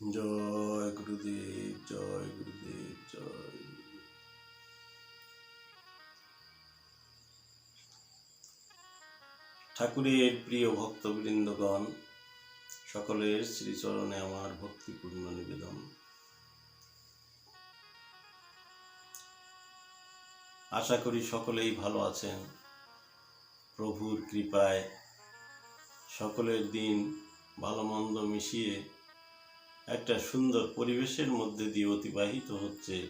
জয় গুরুদেব জয় গুরুদেব, জয় ঠাকুরের প্রিয় ভক্তবৃন্দগণ, সকলের শ্রীচরণে আমার ভক্তিপূর্ণ নিবেদন। আশা করি সকলেই ভালো আছেন। প্রভুর কৃপায় সকলের দিন ভালো মন্দ মিশিয়ে একটা সুন্দর পরিবেশের মধ্যে দিয়ে অতিবাহিত হচ্ছে।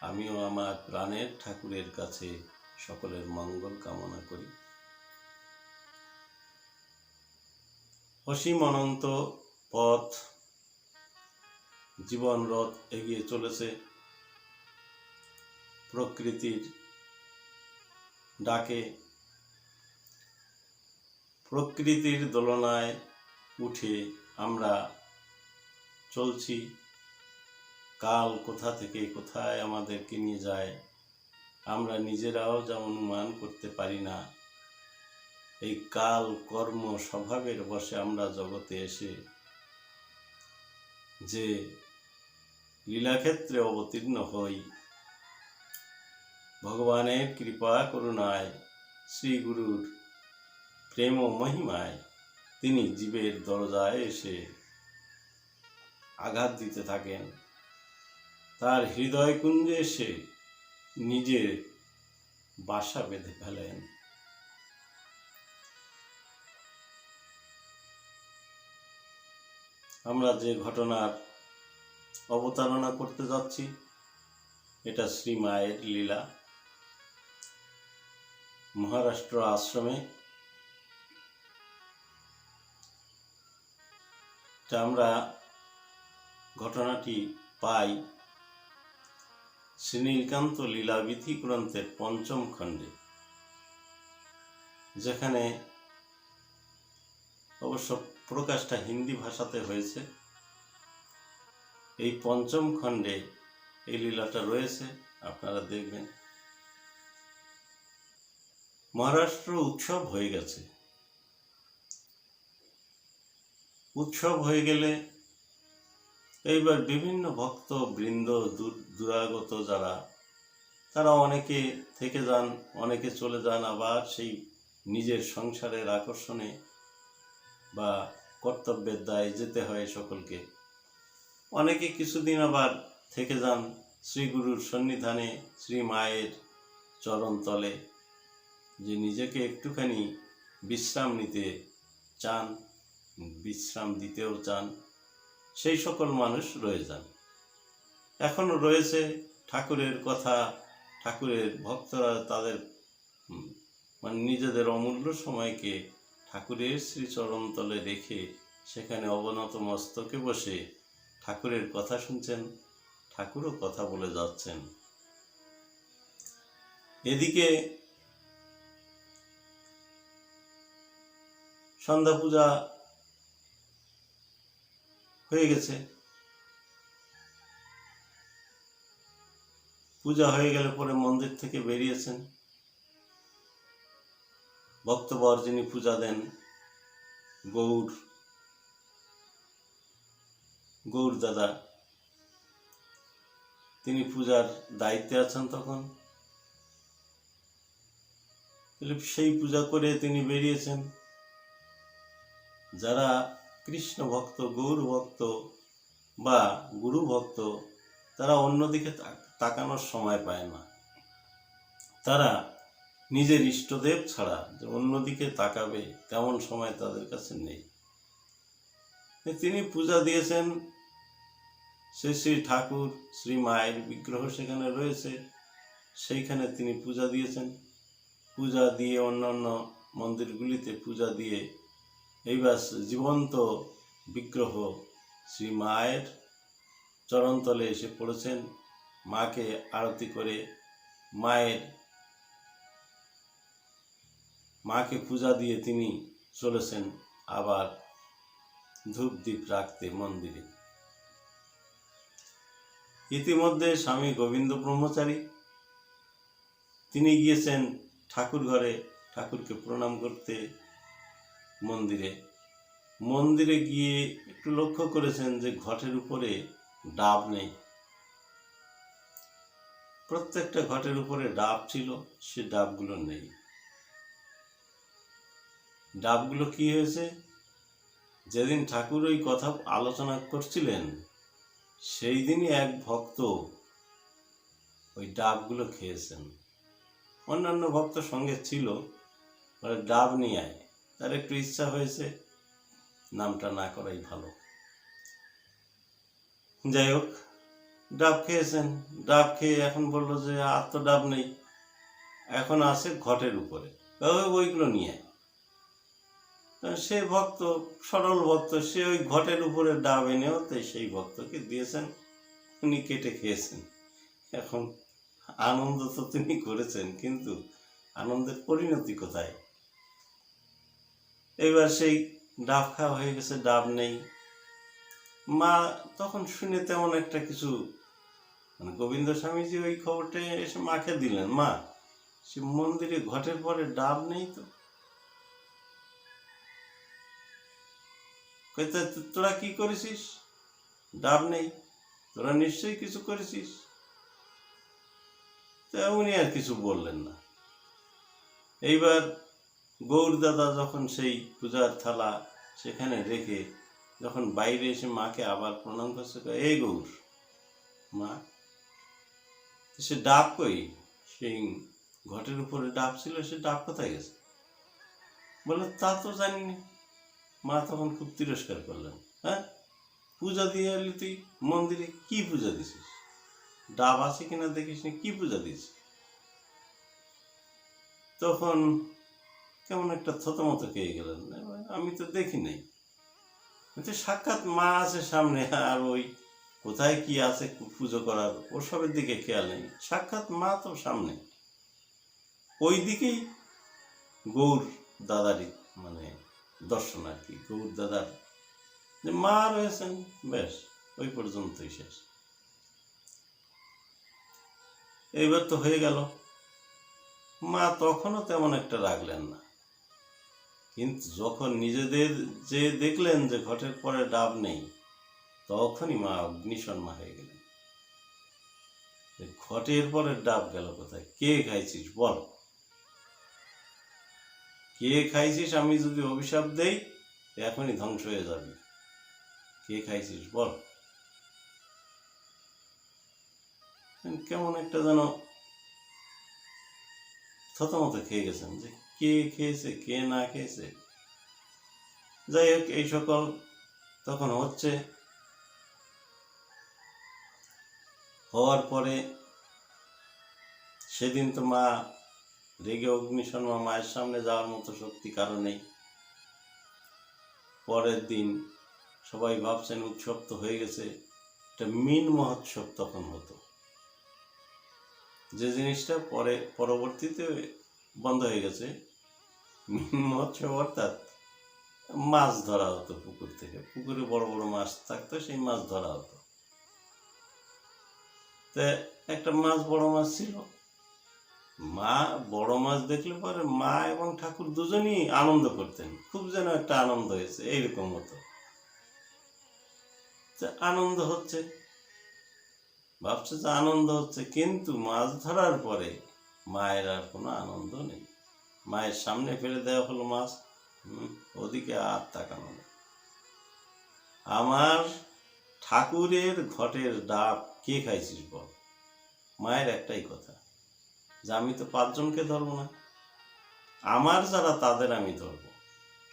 আমিও আমার প্রাণের ঠাকুরের কাছে সকলের মঙ্গল কামনা করি। অসীম অনন্ত পথ জীবন রথ এগিয়ে চলেছে। প্রকৃতির ডাকে প্রকৃতির দোলনায় উঠে আমরা চলছি। কাল কোথা থেকে কোথায় আমাদেরকে নিয়ে যায়, আমরা নিজেরাও যা অনুমান করতে পারি না, এই কাল কর্ম স্বভাবের বসে আমরা জগতে এসে যে লীলাক্ষেত্রে অবতীর্ণ হই, ভগবানের কৃপা, করুণায় শ্রী গুরুর প্রেম মহিমায় তিনি জীবের দরজায় এসে আঘাত দিতে থাকেন। তার হৃদয় কুঞ্জে এসে নিজের বাসা বেঁধে ফেলেন। আমরা যে ঘটনার অবতারণা করতে যাচ্ছি, এটা শ্রী মায়ের লীলা। মহারাষ্ট্র আশ্রমে আমরা ঘটনাটি পাই শ্রীনীলকান্ত লীলাবিধি গ্রন্থের পঞ্চম খণ্ডে, যেখানে অবশ্য প্রকাশটা হিন্দি ভাষাতে হয়েছে। এই পঞ্চম খণ্ডে এই লীলাটা রয়েছে, আপনারা দেখবেন। মহারাষ্ট্র উৎসব হয়ে গেছে। উৎসব হয়ে গেলে এইবার বিভিন্ন ভক্ত, বৃন্দ, দূর, দূরাগত যারা, তারা অনেকে থেকে যান, অনেকে চলে যান, আবার সেই নিজের সংসারের আকর্ষণে বা কর্তব্যের দায়ে যেতে হয় সকলকে। অনেকে কিছুদিন আবার থেকে যান শ্রীগুরুর সন্নিধানে, শ্রী মায়ের চরণ তলে, যে নিজেকে একটুখানি বিশ্রাম নিতে চান, বিশ্রাম দিতেও চান। সেই সকল মানুষ রয়ে যান। এখনও রয়েছে ঠাকুরের কথা, ঠাকুরের ভক্তরা তাদের মানে নিজেদের অমূল্য সময়কে ঠাকুরের শ্রীচরণতলে রেখে সেখানে অবনত মস্তকে বসে ঠাকুরের কথা শুনছেন, ঠাকুরও কথা বলে যাচ্ছেন। এদিকে সন্ধ্যা পূজা হয়ে গেছে। পূজা হয়ে গেলে পরে মন্দির থেকে বেরিয়েছেন। ভক্তবর যিনি পূজা দেন গৌর গৌর দাদা, তিনি পূজার দায়িত্বে আছেন তখন। সেই পূজা করে তিনি বেরিয়েছেন। যারা কৃষ্ণ ভক্ত, গৌর ভক্ত বা গুরু ভক্ত, তারা অন্যদিকে তাকানোর সময় পায় না। তারা নিজের ইষ্টদেব ছাড়া অন্যদিকে তাকাবে তেমন সময় তাদের কাছে নেই। তিনি পূজা দিয়েছেন, শ্রী শ্রী ঠাকুর, শ্রী মায়ের বিগ্রহ সেখানে রয়েছে, সেইখানে তিনি পূজা দিয়েছেন। পূজা দিয়ে অন্যান্য মন্দিরগুলিতে পূজা দিয়ে এইবার জীবন্ত বিগ্রহ শ্রী মায়ের চরণতলে এসে পড়েছেন। মাকে আরতি করে মায়ের, মাকে পূজা দিয়ে তিনি চলেছেন আবার ধূপ দ্বীপ রাখতে মন্দিরে। ইতিমধ্যে স্বামী গোবিন্দ ব্রহ্মচারী, তিনি গিয়েছেন ঠাকুর ঘরে ঠাকুরকে প্রণাম করতে। মন্দিরে। মন্দিরে গিয়ে একটু লক্ষ্য করেছেন যে ঘটের উপরে ডাব নেই। প্রত্যেকটা ঘটের উপরে ডাব ছিল, সে ডাবগুলো নেই। ডাবগুলো কি হয়েছে? যেদিন ঠাকুর ওই কথা আলোচনা করছিলেন, সেই দিনই এক ভক্ত ওই ডাবগুলো খেয়েছেন। অন্যান্য ভক্ত সঙ্গে ছিল ডাব নিয়ে আয়। তার একটু ইচ্ছা হয়েছে, নামটা না করাই ভালো। যাই হোক, ডাব খেয়েছেন। ডাব খেয়ে এখন বলল যে আর তো ডাব নেই। এখন আছে ঘটের উপরে। ওই ওইগুলো নিয়ে। সে ভক্ত, সরল ভক্ত, সে ওই ঘটের উপরে ডাব এনেও তাই সেই ভক্তকে দিয়েছেন। উনি কেটে খেয়েছেন। এখন আনন্দ তো তিনি করেছেন, কিন্তু আনন্দের পরিণতি কোথায়? এবার সেই ডাব খাওয়া হয়ে গেছে, ডাব নেই। মা তখন শুনে তেমন একটা কিছু মানে গোবিন্দ স্বামীজি ওই খবরটা এসে মাকে দিলেন, মা, সে মন্দিরে ঘটের পরে ডাব নেই তো- তোরা কি করেছিস? ডাব নেই, তোরা নিশ্চয়ই কিছু করেছিস? তা উনি আর কিছু বললেন না। এইবার গৌর দাদা যখন সেই পূজার থালা সেখানে রেখে যখন বাইরে এসে মাকে আবার প্রণাম করছে এই গৌর, মা, সে ডাব কই? সেই ঘটের উপরে ডাব ছিল, সে ডাব কোথায় গেছে? বলে, তা তো জানি না মা তখন খুব তিরস্কার করলেন হ্যাঁ পূজা দিয়ে এলি তুই মন্দিরে, কি পূজা দিছিস? ডাব আছে কিনা দেখিস না কি পূজা দিছিস তখন কেমন একটা থতমত খেয়ে গেলেন। আমি তো দেখি নাই। কিন্তু সাক্ষাৎ মা আছে সামনে, আর ওই কোথায় কি আছে পুজো করার ওসবের দিকে খেয়াল নেই। সাক্ষাৎ মা তো সামনে। ওই দিকেই গৌর দাদারই মানে দর্শন আর কি, গৌর দাদার। যে মা রয়েছেন, বেশ, ওই পর্যন্তই শেষ। এইবার তো হয়ে গেল। মা তখনও তেমন একটা রাখলেন না। কিন্তু যখন নিজেদের যে দেখলেন যে ঘটের পরে ডাব নেই, তখনই মা অগ্নিশর্মা হয়ে গেলেন। ঘটের পরে ডাব গেল কোথায়? কে খাইছিস? বল। কে খাইছিস আমি যদি অভিশাপ দেই, এখনই ধ্বংস হয়ে যাবে। কে খাইছিস? বল। কেমন একটা যেন থতমত খেয়ে গেছেন যে কে খেয়েছে, কে না খেয়েছে। যাই হোক, এই সকল তখন হচ্ছে। হওয়ার পরে সেদিন তো মা রেগে অগ্নিশর্মা মায়ের সামনে যাওয়ার মতো শক্তি কারও নেই। পরের দিন সবাই ভাবছেন উৎসব তো হয়ে গেছে, একটা মিন মহোৎসব তখন হতো। যে জিনিসটা পরে, পরবর্তীতে বন্ধ হয়ে গেছে মহোৎসব অর্থাৎ মাছ ধরা হতো পুকুর থেকে। পুকুরে বড় বড় মাছ থাকতো, সেই মাছ ধরা হতো। তা একটা মাছ বড় মাছ ছিল। মা বড় মাছ দেখলে পরে মা এবং ঠাকুর দুজনই আনন্দ করতেন। খুব যেন একটা আনন্দ হয়েছে, এইরকম হতো। আনন্দ হচ্ছে। ভাবছে যে আনন্দ হচ্ছে, কিন্তু মাছ ধরার পরে মায়ের আর কোনো আনন্দ নেই। মায়ের সামনে ফেলে দেওয়া হলো মাছ ওদিকে আর তাকানো আমার ঠাকুরের ঘটের ডাব কে খাইছিস বল? মায়ের একটাই কথা, যে আমি তো পাঁচজনকে ধরবো না। আমার যারা তাদের আমি ধরব।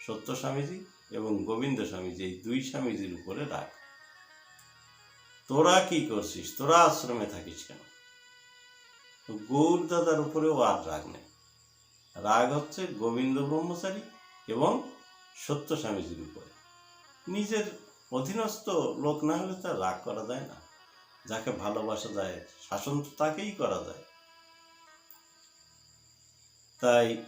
সত্য স্বামীজি এবং গোবিন্দ স্বামীজি এই দুই স্বামীজির উপরে রাগ। তোরা কি করছিস? তোরা আশ্রমে থাকিস কেন? গৌর দাদার উপরেও আর রাগ নেই। রাগ হচ্ছে গোবিন্দ ব্রহ্মচারী এবং সত্য স্বামীজির উপরে। নিজের অধীনস্থ লোক না হলে তার রাগ করা যায় না। যাকে ভালোবাসা যায়, শাসন তো তাকেই করা যায়। তাই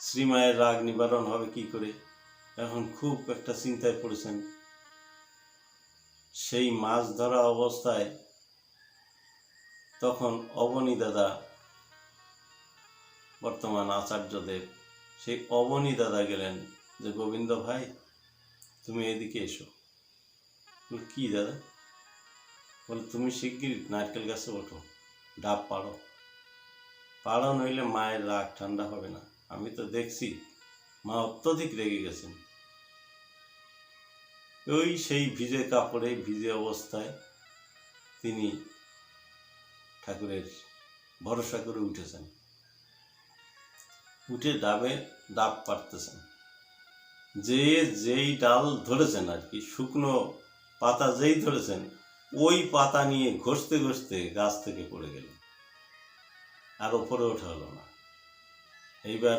শ্রীমায়ের রাগ নিবারণ হবে কি করে? এখন খুব একটা চিন্তায় পড়েছেন। সেই মাছ ধরা অবস্থায় তখন অবনী দাদা বর্তমান আচার্যদেব, সেই অবনী দাদা গেলেন যে, গোবিন্দ ভাই, তুমি এদিকে এসো। কি দাদা? বলে, তুমি শিগগির নারকেল গাছে ওঠো, ডাব পাড়ো। পাড়ো নইলে মায়ের রাগ ঠান্ডা হবে না। আমি তো দেখছি, মা অত্যধিক রেগে গেছেন। ওই সেই ভিজে কাপড়ে, ভিজে অবস্থায় তিনি ঠাকুরের ভরসা করে উঠেছেন। উঠে ডাবে ডাব পারতেছেন। যে যেই ডাল ধরেছেন আর কি, শুকনো পাতা যেই ধরেছেন, ওই পাতা নিয়ে ঘষতে ঘষতে গাছ থেকে পড়ে গেলেন আর ওপরে ওঠা হলো না। এইবার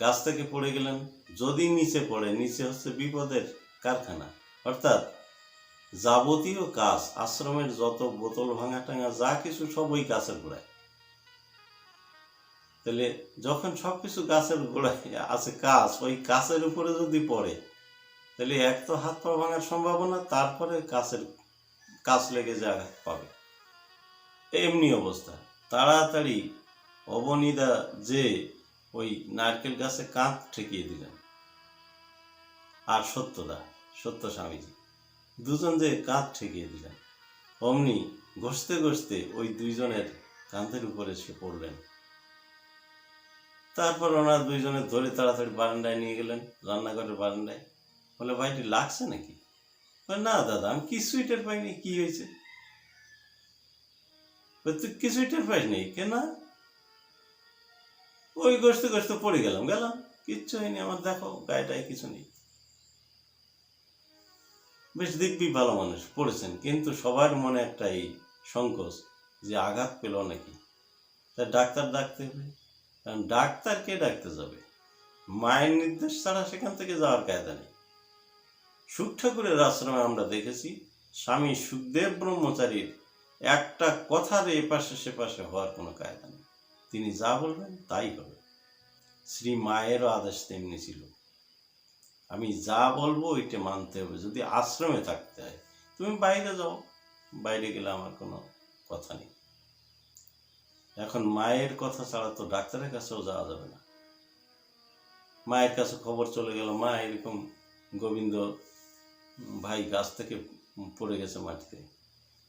গাছ থেকে পড়ে গেলেন, যদি নিচে পড়ে, নিচে হচ্ছে বিপদের কারখানা। অর্থাৎ যাবতীয় কাজ, আশ্রমের যত বোতল ভাঙা টাঙা, যা কিছু সব ওই গাছের গোড়ায়। তাহলে যখন সবকিছু গাছের গোড়ায় আছে কাজ, ওই কাছের উপরে যদি পড়ে, তাহলে এক তো হাত পা ভাঙার সম্ভাবনা, তারপরে কাছের কাজ লেগে আঘাত পাবে। এমনি অবস্থা। তাড়াতাড়ি অবনিদা যে ওই নারকেল গাছে কাঁধ ঠেকিয়ে দিলেন। আর সত্যদা, সত্য স্বামীজি, দুজন যে কাঁধ ঠেকিয়ে দিলেন, অমনি ঘষতে ঘষতে ওই দুইজনের কাঁধের উপরে সে পড়লেন। তারপর ওনার দুইজনে ধরে তাড়াতাড়ি বারান্দায় নিয়ে গেলেন, রান্নাঘরের বারান্দায়। বলে, ভাইটি, লাগছে নাকি? না দাদা, আমি কিছুই টের পাইনি কি হয়েছে? তুই কিছুই টের পাইনি কেন? ওই গসতে গসতে পড়ে গেলাম গেলাম, কিচ্ছু হয়নি, আমার দেখো গায়েটায় কিছু নেই। বেশ দিব্যি ভালো মানুষ পড়েছেন, কিন্তু সবার মনে একটা এই সংকোচ যে আঘাত পেল নাকি? তা ডাক্তার ডাকতে হবে। কারণ ডাক্তার কে ডাকতে যাবে? মায়ের নির্দেশ ছাড়া সেখান থেকে যাওয়ার কায়দা নেই। সুখ ঠাকুরের আশ্রমে আমরা দেখেছি, স্বামী সুখদেব ব্রহ্মচারীর একটা কথার এ পাশে সে হওয়ার কোনো কায়দা নেই। তিনি যা বলবেন তাই হবে। শ্রী মায়েরও আদেশ তেমনি ছিল। আমি যা বলব ওইটা মানতে হবে। যদি আশ্রমে থাকতে হয়, তুমি বাইরে যাও। বাইরে গেলে আমার কোনো কথা নেই। এখন মায়ের কথা ছাড়া তো ডাক্তারের কাছেও যাওয়া যাবে না। মায়ের কাছে খবর চলে গেল, মা এরকম গোবিন্দ ভাই গাছ থেকে পড়ে গেছে মাটিতে।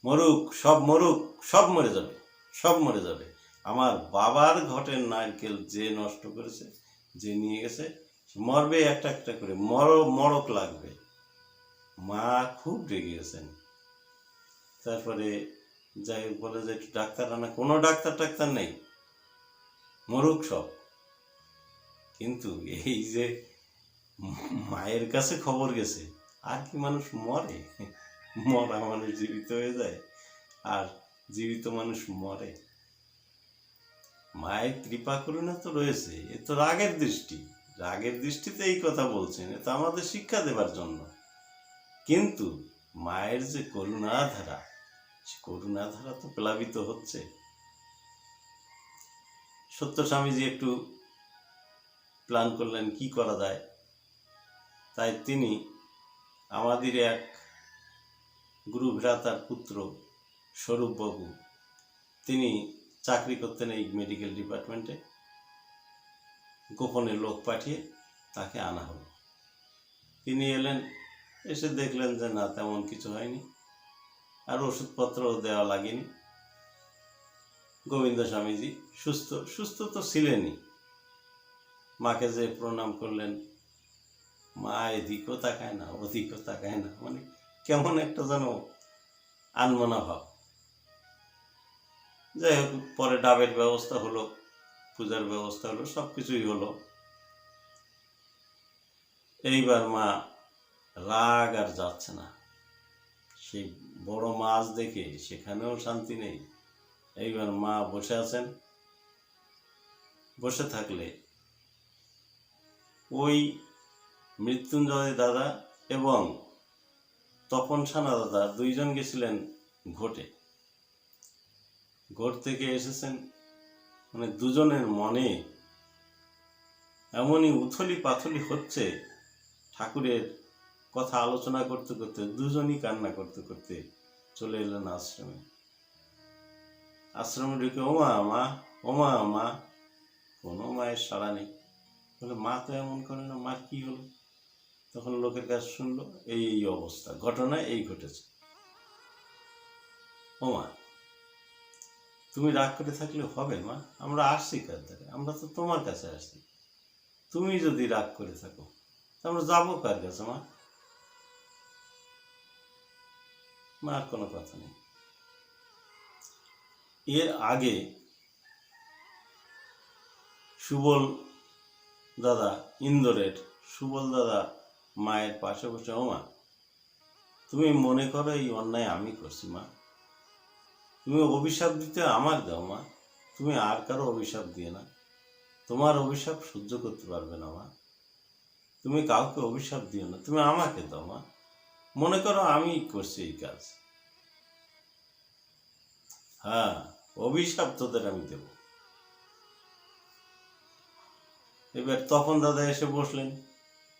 মরুক, সব মরুক, সব মরে যাবে, সব মরে যাবে। আমার বাবার ঘটের নারকেল যে নষ্ট করেছে, যে নিয়ে গেছে, মরবে একটা একটা করে, মর, মরক লাগবে। মা খুব রেগে গেছেন। তারপরে যাই বলে যে একটু ডাক্তার আনা কোনো ডাক্তার টাক্তার নেই। মরুক সব। কিন্তু এই যে মায়ের কাছে খবর গেছে, আর কি মানুষ মরে? মরা মানুষ জীবিত হয়ে যায়, আর জীবিত মানুষ মরে। মায়ের কৃপা করুণা তো রয়েছে, এ তো রাগের দৃষ্টি। রাগের দৃষ্টিতে এই কথা বলছেন, এ তো আমাদের শিক্ষা দেবার জন্য। কিন্তু মায়ের যে করুণা ধারা সে করুণা ধারা তো প্লাবিত হচ্ছে। সত্য স্বামীজি একটু প্ল্যান করলেন, কি করা যায়? তাই তিনি আমাদের এক গুরু ভ্রাতার পুত্র স্বরূপবাবু, তিনি চাকরি করতেন এই মেডিকেল ডিপার্টমেন্টে গোপনে লোক পাঠিয়ে তাকে আনা হলো। তিনি এলেন, এসে দেখলেন যে না, তেমন কিছু হয়নি। আর ওষুধপত্রও দেওয়া লাগেনি। গোবিন্দ স্বামীজি, সুস্থ সুস্থ তো ছিলেনই। মাকে যে প্রণাম করলেন, মা এদিকও তাকায় না, ওদিকও তাকায় না মানে কেমন একটা যেন আনমনা ভাব। যাই হোক, পরে ডাবের ব্যবস্থা হলো, পূজার ব্যবস্থা হলো সব কিছুই হলো। এইবার মা রাগ আর যাচ্ছে না। সেই বড় মাছ দেখে সেখানেও শান্তি নেই। এইবার মা বসে আছেন। বসে থাকলে ওই মৃত্যুঞ্জয় দাদা এবং তপন সানা দাদা দুইজন গেছিলেন ঘটে। ঘট থেকে এসেছেন। মানে দুজনের মনে এমনই উথলি পাথলি হচ্ছে ঠাকুরের কথা আলোচনা করতে করতে, দুজনই কান্না করতে করতে চলে এলেন আশ্রমে। আশ্রমে ঢুকে, ওমা, মা ওমা, মা, কোনো মায়ের সাড়া নেই। বলে, মা তো এমন করে না, মা কি হলো? তখন লোকের কাছে শুনলো, এই এই অবস্থা, ঘটনা এই ঘটেছে। ও মা তুমি রাগ করে থাকলে হবে, মা, আমরা আসছি কার ধারে আমরা তো তোমার কাছে আসছি। তুমি যদি রাগ করে থাকো আমরা যাব কার কাছে, মা? মার কোনো কথা নেই। এর আগে সুবল দাদা ইন্দোরের সুবল দাদা মায়ের পাশে বসে, ও মা, তুমি মনে করো এই অন্যায় আমি করছি, মা। তুমি অভিশাপ দিতে আমার দাও, মা। তুমি আর কারও অভিশাপ দিয়ে না। তোমার অভিশাপ সহ্য করতে পারবে না, মা। তুমি কাউকে অভিশাপ দিও না। তুমি আমাকে দাও, মা। মনে করো আমি করছি এই কাজ। হ্যাঁ অভিশাপ তোদের আমি দেব। এবার তখন দাদা এসে বসলেন।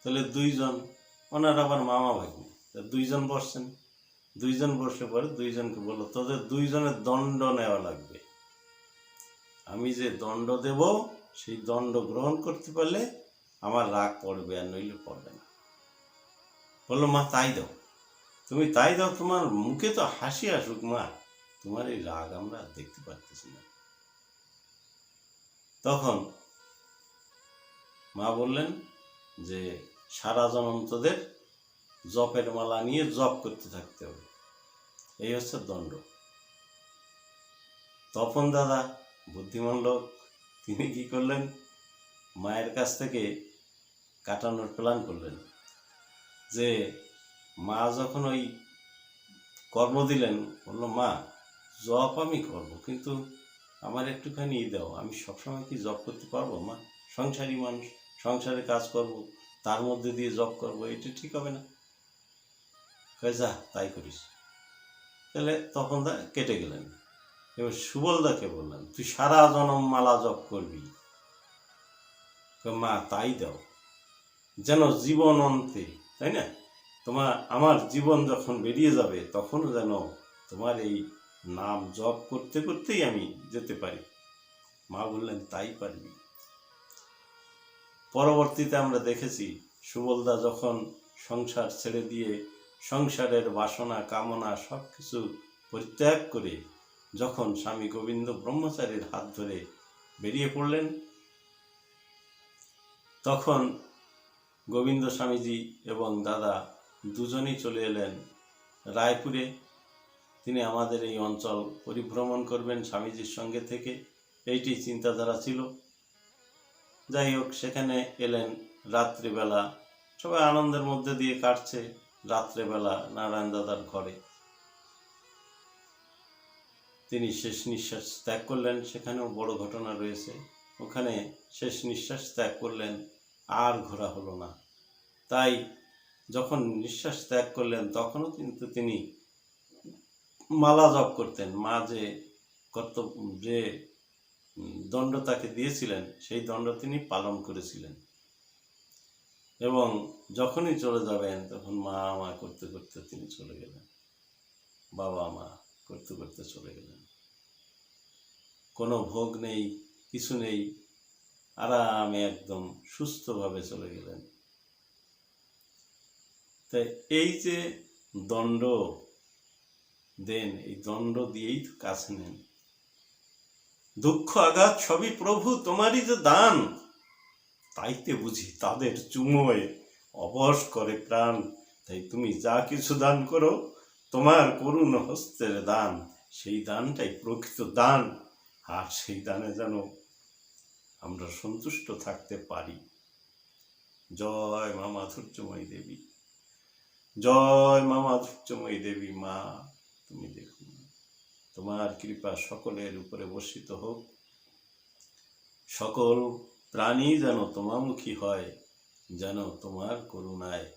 তাহলে দুইজন, ওনার আবার মামা ভাগ্নি। দুইজন বসছেন। দুইজন বসলে পরে দুইজনকে বলল, তোদের দুইজনের দণ্ড নেওয়া লাগবে। আমি যে দণ্ড দেব, সেই দণ্ড গ্রহণ করতে পারলে আমার রাগ পড়বে আর নইলে পড়বে না। বলল, মা, তাই দাও। তুমি তাই দাও, তোমার মুখে তো হাসি আসুক মা। তোমার এই রাগ আমরা দেখতে পারতেছি না। তখন মা বললেন যে, সারা জনম তোদের জপের মালা নিয়ে জপ করতে থাকতে হবে। এই হচ্ছে দণ্ড। তপন দাদা, বুদ্ধিমান লোক, তিনি কি করলেন? মায়ের কাছ থেকে কাটানোর প্ল্যান করলেন যে মা যখন ওই কর্ম দিলেন, বলল, মা জব আমি করব, কিন্তু আমার একটুখানি দাও, আমি সবসময় কি জব করতে পারব? মা, সংসারী মানুষ, সংসারে কাজ করব, তার মধ্যে দিয়ে জব করব, এটা ঠিক হবে না। যা, তাই করিস। তাহলে তখন দা কেটে গেলেন। এবার সুবলদাকে বললেন, তুই সারা জনম মালা জপ করবি। মা, তাই দাও, যেন জীবন অন্তে। তাই না? তোমার, আমার জীবন যখন বেরিয়ে যাবে, তখনও যেন তোমার এই নাম জপ করতে করতেই আমি যেতে পারি। মা বললেন, তাই পারবি। পরবর্তীতে আমরা দেখেছি, সুবলদা যখন সংসার ছেড়ে দিয়ে সংসারের বাসনা, কামনা সব কিছু পরিত্যাগ করে যখন স্বামী গোবিন্দ ব্রহ্মচারীর হাত ধরে বেরিয়ে পড়লেন, তখন গোবিন্দ স্বামীজি এবং দাদা দুজনেই চলে এলেন রায়পুরে। তিনি আমাদের এই অঞ্চল পরিভ্রমণ করবেন স্বামীজির সঙ্গে থেকে। এইটি চিন্তাধারা ছিল। যাই হোক, সেখানে এলেন রাত্রিবেলা। সবাই আনন্দের মধ্যে দিয়ে কাটছে রাত্রেবেলা নারায়ণ দাদার ঘরে। তিনি শেষ নিঃশ্বাস ত্যাগ করলেন। সেখানেও বড় ঘটনা রয়েছে। ওখানে শেষ নিঃশ্বাস ত্যাগ করলেন, আর ঘোরা হলো না। তাই যখন নিঃশ্বাস ত্যাগ করলেন, তখনও কিন্তু তিনি মালা জপ করতেন। মা যে কর্তব্য, যে দণ্ড তাকে দিয়েছিলেন, সেই দণ্ড তিনি পালন করেছিলেন। এবং যখনই চলে যাবেন, তখন মা মা করতে করতে তিনি চলে গেলেন। বাবা মা করতে করতে চলে গেলেন। কোনো ভোগ নেই, কিছু নেই, আরামে একদম সুস্থভাবে চলে গেলেন। তাই এই যে দণ্ড দেন, এই দণ্ড দিয়েই কাছে নেন। দুঃখ, আঘাত সবই প্রভু তোমারই যে দান। তাইতে বুঝি তাদের চুমোয় অবশ করে প্রাণ। তাই তুমি যা কিছু দান করো, তোমার করুণ হস্তের দান। সেই দানটাই প্রকৃত দান। আর সেই দানে যেন আমরা সন্তুষ্ট থাকতে পারি। জয় মা মাধুর্যময়ী দেবী। জয় মা মাধুর্যময়ী দেবী মা, তুমি দেখুন তোমার কৃপা সকলের উপরে বর্ষিত হোক। সকল প্রাণী যেন তোমামুখী হয়, যেন তোমার করুণায়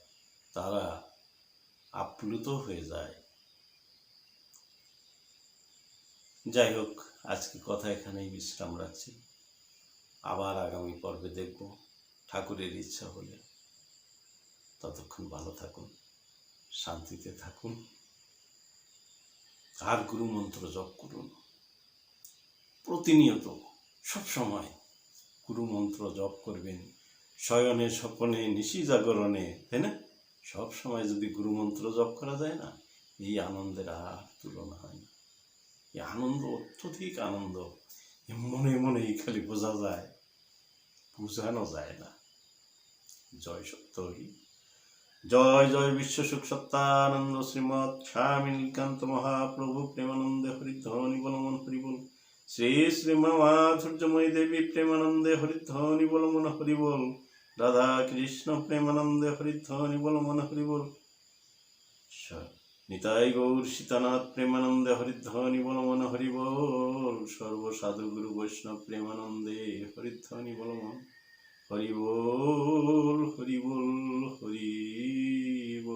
তারা আপ্লুত হয়ে যায়। যাই হোক, আজকে কথা এখানেই বিশ্রাম রাখছি। আবার আগামী পর্বে দেখব ঠাকুরের ইচ্ছা হলে। ততক্ষণ ভালো থাকুন। শান্তিতে থাকুন। আর গুরু মন্ত্র জপ করুন। প্রতিনিয়ত সব সময় গুরু মন্ত্র জপ করবেন। শয়নে, স্বপনে, নিশি জাগরণে, তাই না? সব সময় যদি গুরুমন্ত্র জপ করা যায় না, এই আনন্দের আর তুলনা হয় না। এই আনন্দ, অত্যধিক আনন্দ মনে মনেই খালি বোঝা যায়, বোঝানো যায় না। জয় সত্যই জয় জয় বিশ্ব সুখ সত্তানন্দ শ্রীমৎ স্বামী নীলকান্ত মহাপ্রভু প্রেমানন্দে হরিধ্বনি বলমন হরিবল। শ্রী শ্রী মাধুর্যময়ী দেবী প্রেমানন্দে হরিধ্বনি বলমন হরিবল। রাধা কৃষ্ণ প্রেমানন্দে হরিধ্বনি বলমন হরিবল। নিতাই গৌর সীতানাথ প্রেমানন্দে হরিধ্বনি বলমন হরিবল। সর্বসাধু গুরু বৈষ্ণব প্রেমানন্দে হরিধ্বনি বলমন। হরিবল হরিবল হরিবল।